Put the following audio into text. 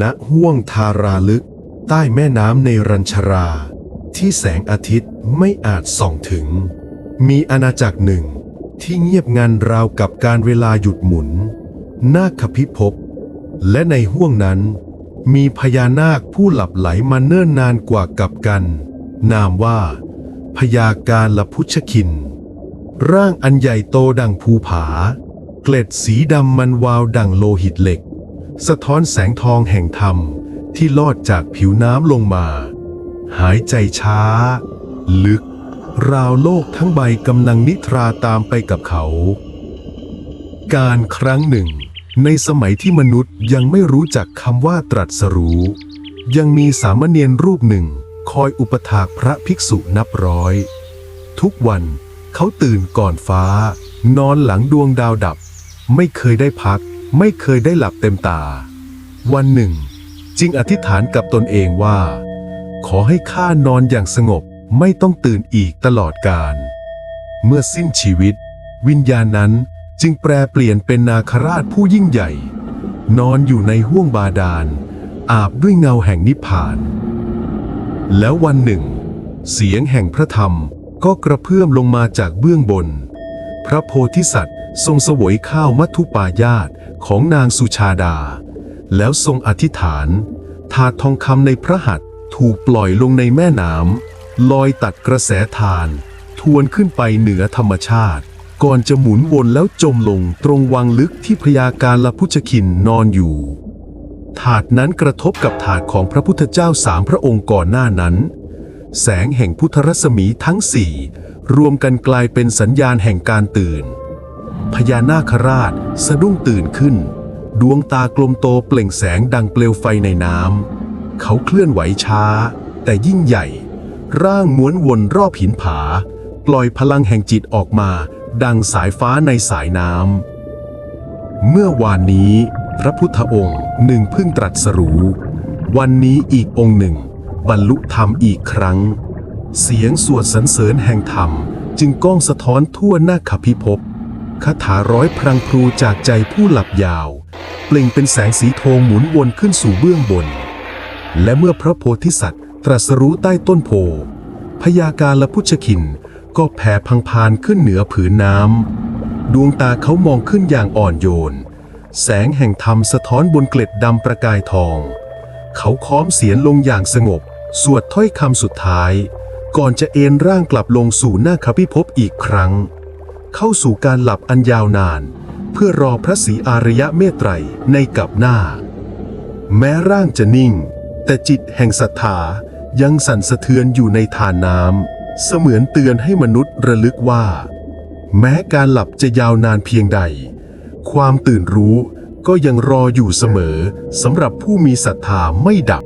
ณห้วงทาราลึก ใต้แม่น้ำในรัญชรา ที่แสงอาทิตย์ไม่อาจส่องถึง มีอาณาจักรหนึ่งที่เงียบงันราวกับการเวลาหยุดหมุน นาคพิภพและในห้วงนั้น มีพญานาคผู้หลับไหลมาเนิ่นนานกว่ากับกัน นามว่าพญาการละพุชคิน ร่างอันใหญ่โตดังภูผา เกล็ดสีดำมันวาวดังโลหิตเหล็ก สะท้อนแสงทองแห่งธรรมที่ลอดจากผิวน้ำลงมา หายใจช้า ลึก ราวโลกทั้งใบกำลังนิทราตามไปกับเขา การครั้งหนึ่ง ในสมัยที่มนุษย์ยังไม่รู้จักคำว่าตรัสรู้ ยังมีสามเณรรูปหนึ่งคอยอุปถากพระภิกษุนับร้อย ทุกวันเขาตื่นก่อนฟ้า นอนหลังดวงดาวดับ ไม่เคยได้พัก ไม่เคยได้หลับเต็มตา วันหนึ่ง จึงอธิษฐานกับตนเองว่า ขอให้ข้านอนอย่างสงบไม่ต้องตื่นอีกตลอดกาลเมื่อสิ้นชีวิต วิญญาณนั้นจึงแปลเปลี่ยนเป็นนาคราชผู้ยิ่งใหญ่ นอนอยู่ในห้วงบาดาล อาบด้วยเงาแห่งนิพพาน แล้ววันหนึ่ง เสียงแห่งพระธรรมก็กระเพื่อมลงมาจากเบื้องบน พระโพธิสัตว์ ทรงเสวยข้าวมัทุปายาตของนางสุชาดา แล้วทรงอธิษฐาน ถาดทองคำในพระหัตถ์ถูกปล่อยลงในแม่น้ำลอยตัดกระแสทาน ทวนขึ้นไปเหนือธรรมชาติ ก่อนจะหมุนวนแล้วจมลงตรงวังลึกที่พยาการละพุชคินนอนอยู่ ถาดนั้นกระทบกับถาดของพระพุทธเจ้าสามพระองค์ก่อนหน้านั้น แสงแห่งพุทธรัศมีทั้งสี่รวมกันกลายเป็นสัญญาณแห่งการตื่น พญานาคราชสะดุ้งตื่นขึ้น ดวงตากลมโตเปล่งแสงดังเปลวไฟในน้ำเขาเคลื่อนไหวช้า แต่ยิ่งใหญ่ ร่างม้วนวนรอบหินผา ปล่อยพลังแห่งจิตออกมา ดังสายฟ้าในสายน้ำเมื่อวานนี้ พระพุทธองค์หนึ่งพิ่งตรัสรู้วันนี้อีกองค์หนึ่ง บรรลุธรรมอีกครั้ง เสียงสวดสรรเสริญแห่งธรรม จึงก้องสะท้อนทั่วหน้าขพิภพ คาถาร้อยพรังพรูจากใจผู้หลับยาว เปล่งเป็นแสงสีทองหมุนวนขึ้นสู่เบื้องบน และเมื่อพระโพธิสัตว์ ตรัสรู้ใต้ต้นโพพยาการละพุชคินก็แผ่พังพานขึ้นเหนือผืนน้ำ ดวงตาเขามองขึ้นอย่างอ่อนโยน แสงแห่งธรรมสะท้อนบนเกล็ดดำประกายทอง เขาค้อมเสียงลงอย่างสงบ สวดถ้อยคำสุดท้าย ก่อนจะเอนร่างกลับลงสู่หน้าคพิภพอีกครั้ง เข้าสู่การหลับอันยาวนาน เพื่อรอพระศรีอารยะเมตไตรในกับหน้า แม้ร่างจะนิ่ง แต่จิตแห่งศรัทธายังสั่นสะเทือนอยู่ในทานน้ำเสมือนเตือนให้มนุษย์ระลึกว่า แม้การหลับจะยาวนานเพียงใด ความตื่นรู้ก็ยังรออยู่เสมอสำหรับผู้มีศรัทธาไม่ดับ